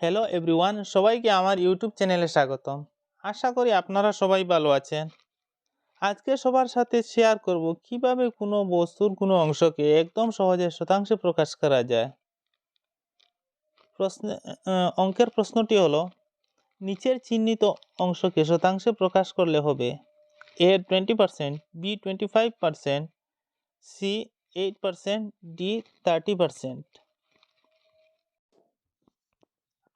Hello everyone সবাইকে আমার YouTube চ্যানেলে স্বাগতম। আশা করি আপনারা সবাই ভালো আছেন। আজকে সবার সাথে শেয়ার করব কীভাবে কোনো বস্তুর কোনো অংশকে একদম সহজে শতাংশে প্রকাশ করা যায়। প্রশ্ন অঙ্কের প্রশ্নটি হলো, নিচের চিহ্নিত অংশকে শতাংশে প্রকাশ করলে হবে A twenty percent B twenty five percent C eight percent D thirty percent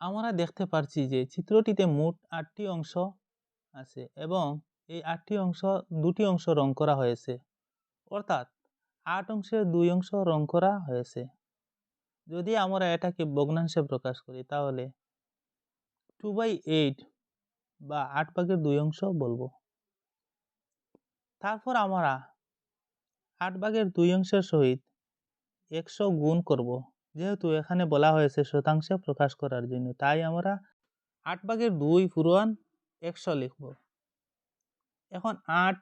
আমরা দেখতে পারছি যে চিত্রটিতে মোট আটটি অংশ আছে এবং এই আটটি অংশ দুটি অংশ রং করা হয়েছে। অর্থাৎ আট অংশের দুই অংশ রং করা হয়েছে। যদি আমরা এটাকে ভগ্নাংশে প্রকাশ করি তাহলে টু বাই এইট বা আট ভাগের দুই অংশ বলব। তারপর আমরা আট ভাগের দুই অংশের সহিত একশো গুণ করব। যেহেতু এখানে বলা হয়েছে শতাংশে প্রকাশ করার জন্য তাই আমরা আট ভাগের দুই পুরান একশো লিখব। এখন আট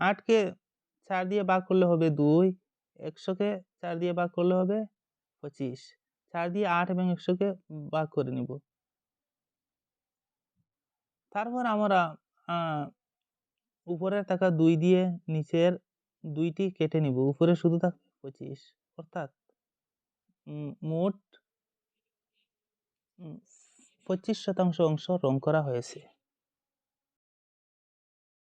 আটকে চার দিয়ে ভাগ করলে হবে দুই একশোকে চার দিয়ে ভাগ করলে হবে পঁচিশ। চার দিয়ে আট এবং একশোকে ভাগ করে নিব। তারপর আমরা আহ, উপরের টাকা দুই দিয়ে নিচের দুইটি কেটে নিব। উপরে শুধু থাকবে পঁচিশ অর্থাৎ মোট পঁচিশ শতাংশ অংশ রং করা হয়েছে।